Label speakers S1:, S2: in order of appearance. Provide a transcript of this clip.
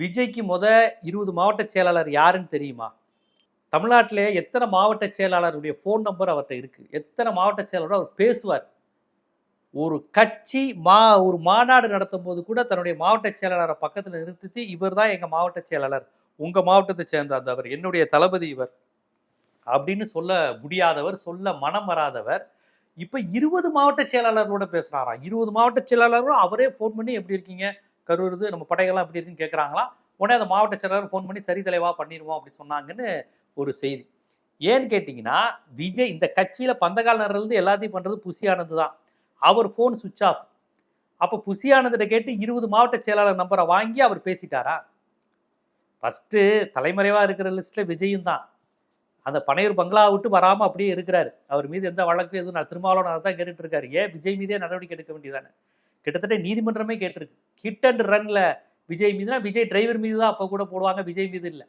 S1: விஜய்க்கு முத இருபது மாவட்ட செயலாளர் யாருன்னு தெரியுமா? தமிழ்நாட்டிலே எத்தனை மாவட்ட செயலாளருடைய ஃபோன் நம்பர் அவர்கிட்ட இருக்குது எத்தனை மாவட்ட செயலாளர் அவர் பேசுவார்? ஒரு கட்சி மா ஒரு மாநாடு நடத்தும் போது கூட தன்னுடைய மாவட்ட செயலாளரை பக்கத்தில் நிறுத்தி இவர் தான் எங்கள் மாவட்ட செயலாளர். உங்கள் மாவட்டத்தை சேர்ந்த அந்த என்னுடைய தளபதி இவர் அப்படின்னு சொல்ல முடியாதவர் சொல்ல மனம் வராதவர். இப்போ இருபது மாவட்ட செயலாளரோட பேசுகிறாராம் இருபது மாவட்ட செயலாளரும் அவரே ஃபோன் பண்ணி எப்படி இருக்கீங்க? கரூருது நம்ம படைகள்லாம் எப்படி இருக்குன்னு கேட்குறாங்களா உடனே அந்த மாவட்ட செயலாளர் ஃபோன் பண்ணி சரி தலைவா பண்ணிடுவோம் அப்படி சொன்னாங்கன்னு ஒரு செய்தி. ஏன்னு கேட்டிங்கன்னா விஜய் இந்த கட்சியில் பந்தகால எல்லாத்தையும் பண்ணுறது புசியானது தான். அவர் ஃபோன் சுவிட்ச் ஆஃப் அப்போ புசியானதுகிட்ட கேட்டு இருபது மாவட்ட செயலாளர் நம்பரை வாங்கி அவர் பேசிட்டாரா? ஃபஸ்ட்டு தலைமறைவாக இருக்கிற லிஸ்ட்டில் விஜயும் தான். அந்த பனையூர் பங்களா விட்டு வராமல் அப்படியே இருக்கிறாரு. அவர் மீது எந்த வழக்கு எதுவும் நான் திருமாவளவன் தான் கேட்டுட்டு இருக்காரு. ஏன்? விஜய் மீதே நடவடிக்கை எடுக்க வேண்டியதானே கிட்டத்தட்ட நீதிமன்றமே கேட்டிருக்கு. ஹிட் அண்ட் ரன்ல விஜய் மீதுனா விஜய் டிரைவர் மீது தான் அப்போ கூட போடுவாங்க விஜய் மீது இல்லை.